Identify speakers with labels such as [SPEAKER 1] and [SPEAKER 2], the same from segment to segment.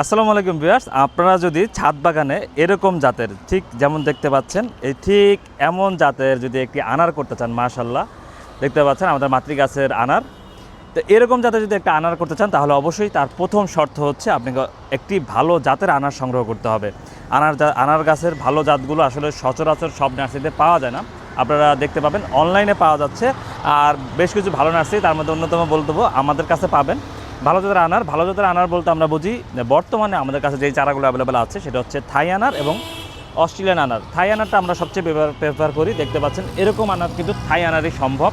[SPEAKER 1] আসসালামু আলাইকুম ভিউয়ার্স, আপনারা যদি ছাদ বাগানে এরকম জাতের ঠিক যেমন দেখতে পাচ্ছেন, এই ঠিক এমন জাতের যদি একটি আনার করতে চান মাশাল্লাহ দেখতে পাচ্ছেন আমাদের মাতৃগাছের আনার। তো এরকম জাতের যদি একটা আনার করতে চান, তাহলে অবশ্যই তার প্রথম শর্ত হচ্ছে আপনাকে একটি ভালো জাতের আনার সংগ্রহ করতে হবে। আনার আনার গাছের ভালো জাতগুলো আসলে সচরাচর সব নার্সারিতে পাওয়া যায় না। আপনারা দেখতে পাবেন, অনলাইনে পাওয়া যাচ্ছে, আর বেশ কিছু ভালো নার্সারি তার মধ্যে অন্যতম বলতে আমাদের কাছে পাবেন। ভালো জাতের আনার, ভালো জাতের আনার বলতে আমরা বুঝি, যে বর্তমানে আমাদের কাছে যেই চারাগুলো অ্যাভেলেবেল আছে, সেটা হচ্ছে থাই আনার এবং অস্ট্রেলিয়ান আনার। থাই আনারটা আমরা সবচেয়ে প্রেফার করি, দেখতে পাচ্ছেন, এরকম আনার কিন্তু থাই আনারই সম্ভব।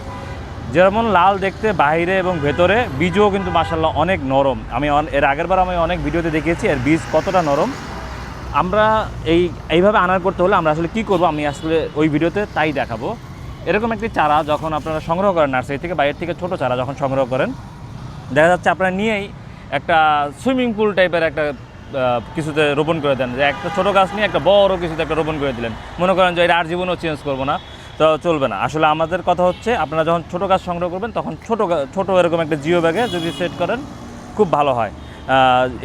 [SPEAKER 1] যেমন লাল দেখতে বাইরে এবং ভেতরে, বীজও কিন্তু মাসাল্লাহ অনেক নরম। আমি এর আগের বার আমি অনেক ভিডিওতে দেখিয়েছি, এর বীজ কতটা নরম। আমরা এই, এইভাবে আনার করতে হলে আমরা আসলে কি করব, আমি আসলে ওই ভিডিওতে তাই দেখাবো। এরকম একটি চারা যখন আপনারা সংগ্রহ করেন নার্সারি থেকে, বাইরের থেকে ছোট চারা যখন সংগ্রহ করেন দেখা যাচ্ছে আপনারা নিয়েই একটা সুইমিং পুল টাইপের একটা কিছুতে রোপণ করে দেন। যে একটা ছোটো গাছ নিয়ে একটা বড় কিছুতে একটা রোপণ করে দিলেন। মনে করেন যে এটা আর জীবনেও চেঞ্জ করব না, তো চলবে না। আসলে আমাদের কথা হচ্ছে, আপনারা যখন ছোটো গাছ সংগ্রহ করবেন, তখন ছোটো ছোটো এরকম একটা জিও ব্যাগে যদি সেট করেন, খুব ভালো হয়।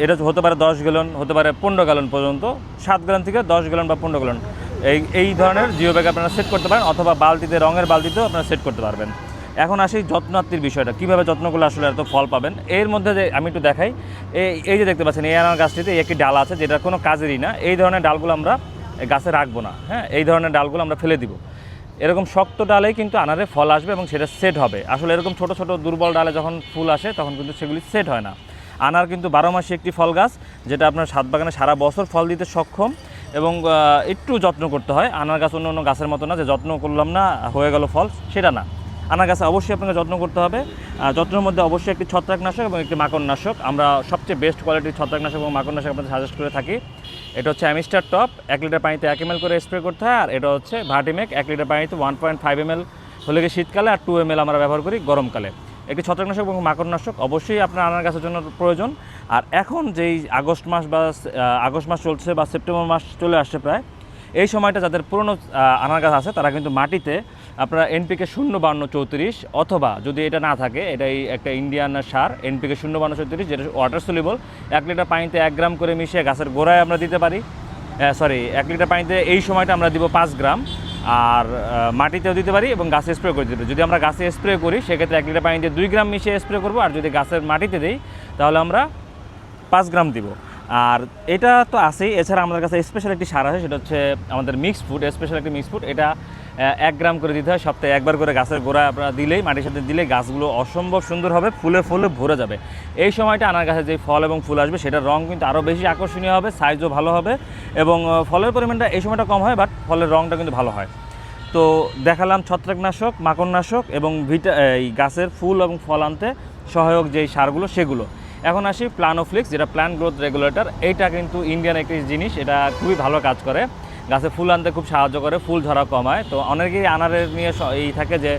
[SPEAKER 1] এটা হতে পারে দশ গ্যালন, হতে পারে পনেরো গ্যালন পর্যন্ত, সাত গ্যালন থেকে দশ গ্যালন বা পনেরো গ্যালন। এই এই ধরনের জিও ব্যাগ আপনারা সেট করতে পারেন, অথবা বালতিতে, রঙের বালতিতেও আপনারা সেট করতে পারবেন। এখন আসি যত্নার্থীর বিষয়টা। কীভাবে করলে আসলে এত ফল পাবেন? এর মধ্যে যে আমি একটু দেখাই এই যে দেখতে পাচ্ছেন, এই আনার গাছটিতে একটি ডাল আছে, যেটা কোনো কাজেরই না। এই ধরনের ডালগুলো আমরা গাছে রাখব না হ্যাঁ? এই ধরনের ডালগুলো আমরা ফেলে দিব। এরকম শক্ত ডালেই কিন্তু আনারে ফল আসবে এবং সেটা সেট হবে। আসলে এরকম ছোট ছোট, দুর্বল ডালে যখন ফুল আসে, তখন কিন্তু সেগুলি সেট হয় না। আনার কিন্তু বারো মাসে একটি ফল গাছ, যেটা আপনার সাত বাগানে সারা বছর ফল দিতে সক্ষম এবং একটু যত্ন করতে হয়। আনার গাছ অন্য অন্য গাছের মতো না, যে যত্ন করলাম না, হয়ে গেল ফল, সেটা না। আনার গাছে অবশ্যই আপনাকে যত্ন করতে হবে। যত্নের মধ্যে অবশ্যই একটি ছত্রাকনাশক এবং একটি মাকড়নাশক। আমরা সবচেয়ে বেস্ট কোয়ালিটির ছত্রাকনাশক এবং মাকড়নাশক আপনাদের সাজেস্ট করে থাকি। এটা হচ্ছে অ্যামিস্টার টপ, এক লিটার পানিতে এক এম করে স্প্রে করতে হয়। আর এটা হচ্ছে ভার্টিমেক এক লিটার পানিতে ওয়ান পয়েন্ট ফাইভ এম হলে গিয়ে শীতকালে আর টু এম আমরা ব্যবহার করি গরমকালে। একটি ছত্রাকনাশক এবং মাকড়নাশক অবশ্যই আপনার আনার গাছের জন্য প্রয়োজন। আর এখন যেই আগস্ট মাস বা আগস্ট মাস চলছে বা সেপ্টেম্বর মাস চলে আসছে প্রায়, এই সময়টা যাদের পুরনো আনার গাছ আছে, তারা কিন্তু মাটিতে আপনারা এনপিকে শূন্য বান্ন চৌত্রিশ, অথবা যদি এটা না থাকে, এটাই একটা ইন্ডিয়ান সার, এনপিকে শূন্য বান্ন চৌত্রিশ, যেটা ওয়াটার সলিবল এক লিটার পানিতে এক গ্রাম করে মিশিয়ে গাছের গোড়ায় আমরা দিতে পারি। সরি এক লিটার পানিতে এই সময়টা আমরা দিব পাঁচ গ্রাম, আর মাটিতেও দিতে পারি এবং গাছে স্প্রে করে দিতে যদি আমরা গাছে স্প্রে করি, সেক্ষেত্রে এক লিটার পানিতে দুই গ্রাম মিশিয়ে স্প্রে করব, আর যদি গাছের মাটিতে দিই, তাহলে আমরা পাঁচ গ্রাম দিব। আর এটা তো আছেই, এছাড়া আমাদের কাছে স্পেশাল একটি সার আছে, সেটা হচ্ছে আমাদের মিক্সড ফুড স্পেশাল একটি মিক্স ফুড এটা এক গ্রাম করে দিতে হয়, সপ্তাহে একবার করে গাছের গোড়া আপনারা দিলেই, মাটির সাথে দিলে গাছগুলো অসম্ভব সুন্দর হবে, ফুলে ফুলে ভরে যাবে। এই সময়টা আনার গাছে যে ফল এবং ফুল আসবে, সেটার রং কিন্তু আরও বেশি আকর্ষণীয় হবে সাইজও ভালো হবে এবং ফলের পরিমাণটা এই সময়টা কম হয় বাট ফলের রংটা কিন্তু ভালো হয়। তো দেখালাম ছত্রাকনাশক, মাকড়নাশক এবং ভিটা, এই গাছের ফুল এবং ফল আনতে সহায়ক যেই সারগুলো, সেগুলো। এখন আসি প্লানোফ্লিক্স যেটা প্ল্যান গ্রোথ রেগুলেটর এইটা কিন্তু ইন্ডিয়ান একটি জিনিস, এটা খুবই ভালো কাজ করে। গাছে ফুল আনতে খুব সাহায্য করে, ফুল ঝরা কমায়। তো অনেকেই আনারের নিয়ে এই থাকে যে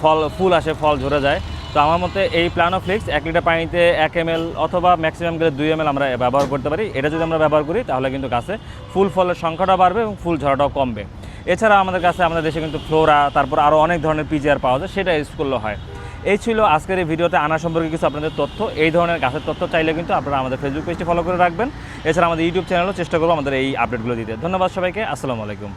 [SPEAKER 1] ফল, ফুল আসে, ফল ঝরে যায়। তো আমার মতে এই প্লানোফ্লিক্স এক লিটার পানিতে এক এম অথবা ম্যাক্সিমাম গেলে দুই এম আমরা ব্যবহার করতে পারি। এটা যদি আমরা ব্যবহার করি, তাহলে কিন্তু গাছে ফুল ফলের সংখ্যাটা বাড়বে এবং ফুল ঝরাটাও কমবে। এছাড়া আমাদের কাছে, আমাদের দেশে কিন্তু ফ্লোরা তারপর আরও অনেক ধরনের পিজিআর পাওয়া যায়, সেটা ইউজ করলে হয়। এই ছিল আজকের এই ভিডিওতে আনা সম্পর্কে কিছু আপনাদের তথ্য। এই ধরনের গাছের তথ্য চাইলে কিন্তু আপনারা আমাদের ফেসবুক পেজটি ফলো করে রাখবেন। এছাড়া আমাদের ইউটিউব চ্যানেলও চেষ্টা করব আমাদের এই আপডেটগুলো দিতে। ধন্যবাদ সবাইকে। আসসালামু আলাইকুম।